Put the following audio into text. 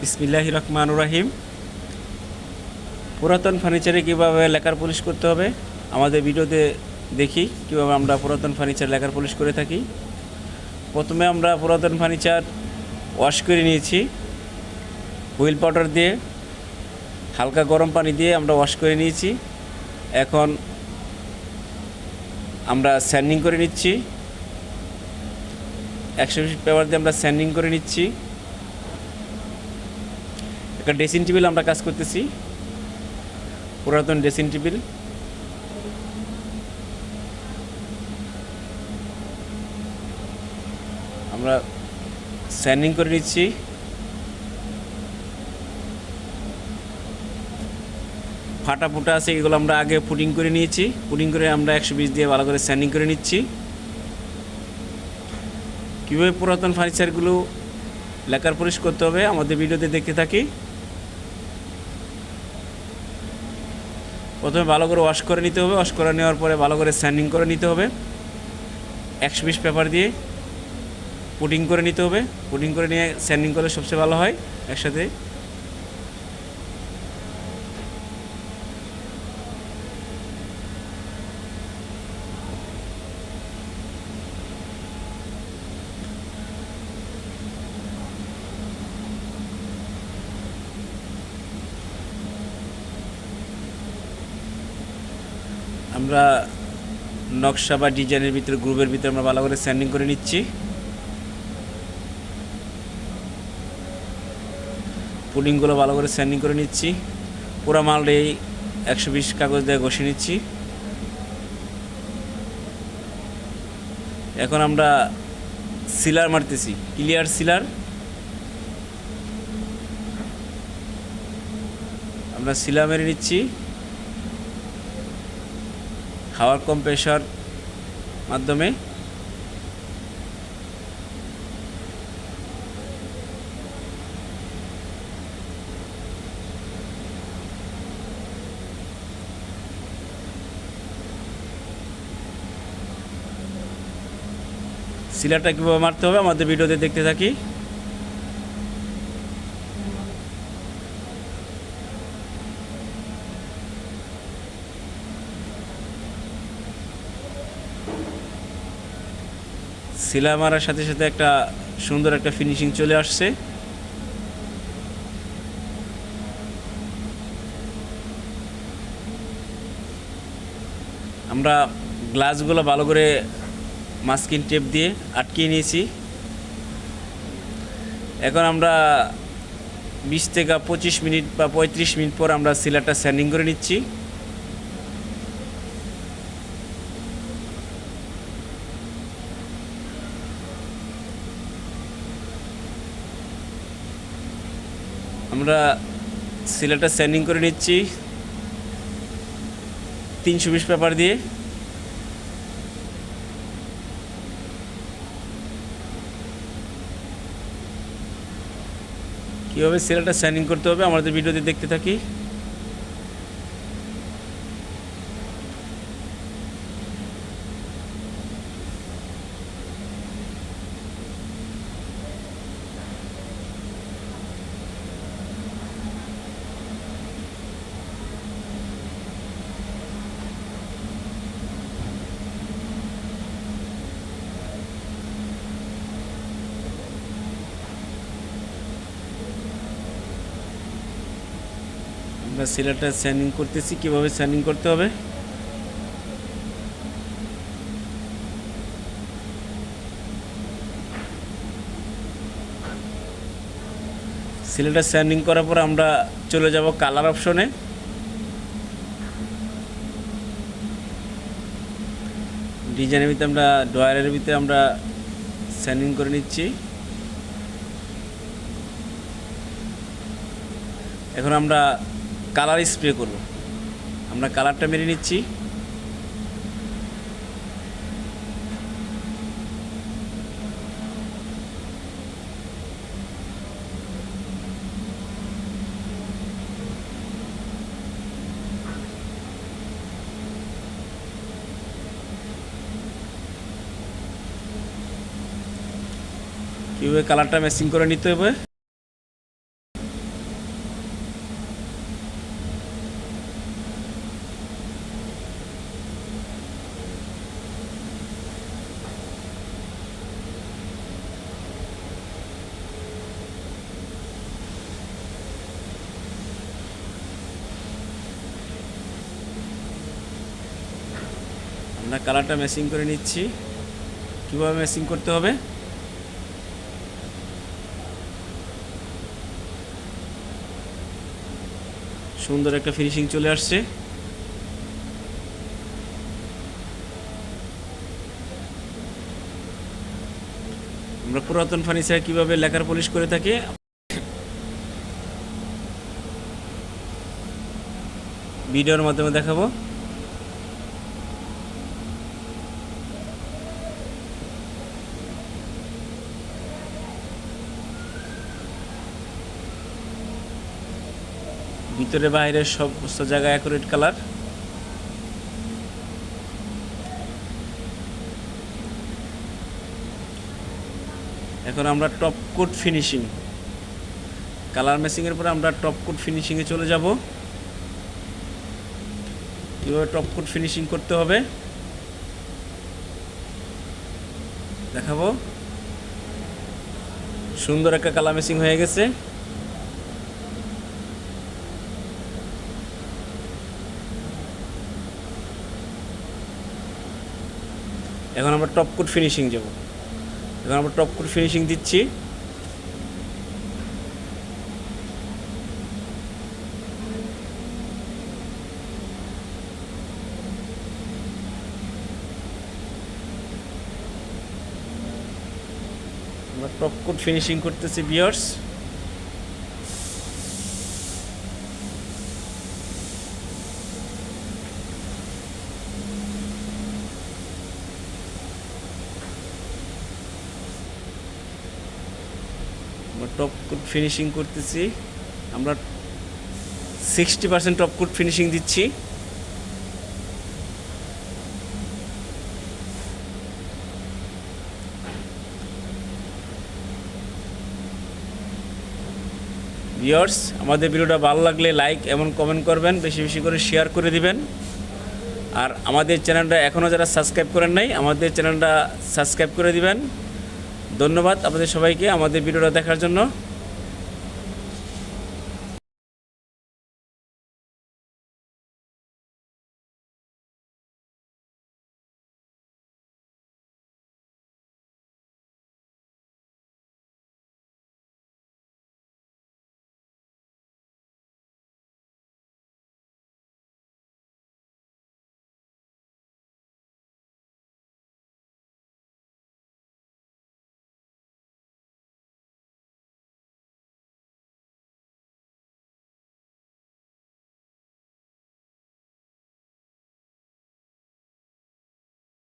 বিসমিল্লাহ রহমান রাহিম। পুরাতন ফার্নিচারে কীভাবে লেখার পলিশ করতে হবে, আমাদের ভিডিওতে দেখি কীভাবে আমরা পুরাতন ফার্নিচার লেখার পলিশ করে থাকি। প্রথমে আমরা পুরাতন ফার্নিচার ওয়াশ করে নিয়েছি। হুইল পাউডার দিয়ে, হালকা গরম পানি দিয়ে আমরা ওয়াশ করে নিয়েছি। এখন আমরা স্যান্ডিং করে নিচ্ছি। একশো বিশ পেপার দিয়ে আমরা স্যান্ডিং করে নিচ্ছি। একটা ড্রেসিং টেবিল আমরা কাজ করতেছি। পুরাতন ড্রেসিং টেবিল আমরা স্যান্ডিং করে নিচ্ছি। ফাটা ফুটা আছে, এগুলো আমরা আগে পুডিং করে নিয়েছি। পুডিং করে আমরা একশো বিশ দিয়ে ভালো করে স্যান্ডিং করে নিচ্ছি। কীভাবে পুরাতন ফার্নিচারগুলো লেখার পলিশ করতে হবে, আমাদের ভিডিওতে দেখতে থাকি। প্রথমে ভালো করে ওয়াশ করে নিতে হবে। ওয়াশ করে নেওয়ার পরে ভালো করে স্যান্ডিং করে নিতে হবে। একশো পিস পেপার দিয়ে পুডিং করে নিতে হবে। পুডিং করে নিয়ে স্যান্ডিং করলে সবচেয়ে ভালো হয় একসাথে। আমরা নকশা বা ডিজাইনের ভিতরে, গ্রুপের ভিতরে আমরা ভালো করে স্যান্ডিং করে নিচ্ছি। পুডিংগুলো ভালো করে স্যান্ডিং করে নিচ্ছি। পুরো মাল এই একশো বিশ কাগজ দিয়ে ঘষে নিচ্ছি। এখন আমরা সিলার মারতেছি, ক্লিয়ার সিলার। আমরা সিলা মেরে নিচ্ছি। হাওয়ার কম্প্রেসার মাধ্যমে। সিলারটা কীভাবে মারতে হবে আমাদের ভিডিওতে দেখতে থাকি। সিলা মারার সাথে সাথে একটা সুন্দর একটা ফিনিশিং চলে আসছে। আমরা গ্লাসগুলো ভালো করে মাস্কিন টেপ দিয়ে আটকিয়ে নিয়েছি। এখন আমরা বিশ থেকে পঁচিশ মিনিট বা পঁয়ত্রিশ মিনিট পর আমরা সিলারটা স্যান্ডিং করে নিচ্ছি। আমরা সিলেটা স্যান্ডিং করে নিচ্ছি। তিনশো বিশ পেপার দিয়ে। কীভাবে সিলেটার স্যান্ডিং করতে হবে আমাদের ভিডিওতে দেখতে থাকি। আমরা সিলারটা স্যান্ডিং করতেছি, কীভাবে স্যান্ডিং করতে হবে? সিলেটটা স্যান্ডিং করার পর আমরা চলে যাব কালার অপশনে ডিজাইনের ভিতরে আমরা ডয়ারের ভিতরে আমরা স্যান্ডিং করে নিচ্ছি। এখন আমরা কালার স্প্রে করব। আমরা কালারটা মেরে নিচ্ছি। কীভাবে কালারটা ম্যাচিং করে নিতে হবে? আমরা কালারটা ম্যাচিং করে নিচ্ছি। কীভাবে ম্যাচিং করতে হবে? সুন্দর একটা ফিনিশিং চলে আসছে। আমরা পুরাতন ফার্নিচার কীভাবে লেকার পলিশ করে থাকি? ভিডিওর মাধ্যমে দেখাবো। ভিতরে বাইরে সমস্ত জায়গায় অ্যাকুরেট কালার এখন আমরা টপ কোট ফিনিশিং কালার ম্যাচিংয়ের পরে আমরা টপ কোট ফিনিশিংয়ে চলে যাব। কীভাবে টপ কোট ফিনিশিং করতে হবে? দেখাবো। সুন্দর একটা কালার ম্যাচিং হয়ে গেছে। এখন আমরা টপ কোট ফিনিশিং যাব। এখন আমরা টপ কোট ফিনিশিং দিচ্ছি। আমরা টপ কোট ফিনিশিং করতেছি বিয়ার্স আমরা টপ কোট ফিনিশিং করতেছি। আমরা sixty percent top coat finishing দিচ্ছি। ভিওর্স আমাদের ভিডিওটা ভালো লাগলে লাইক এবং কমেন্ট করবেন, বেশি বেশি করে শেয়ার করে দিবেন। আর আমাদের চ্যানেলটা এখনও যারা সাবস্ক্রাইব করেন নাই, আমাদের চ্যানেলটা সাবস্ক্রাইব করে দিবেন। ধন্যবাদ আপনাদের সবাইকে আমাদের ভিডিওটা দেখার জন্য।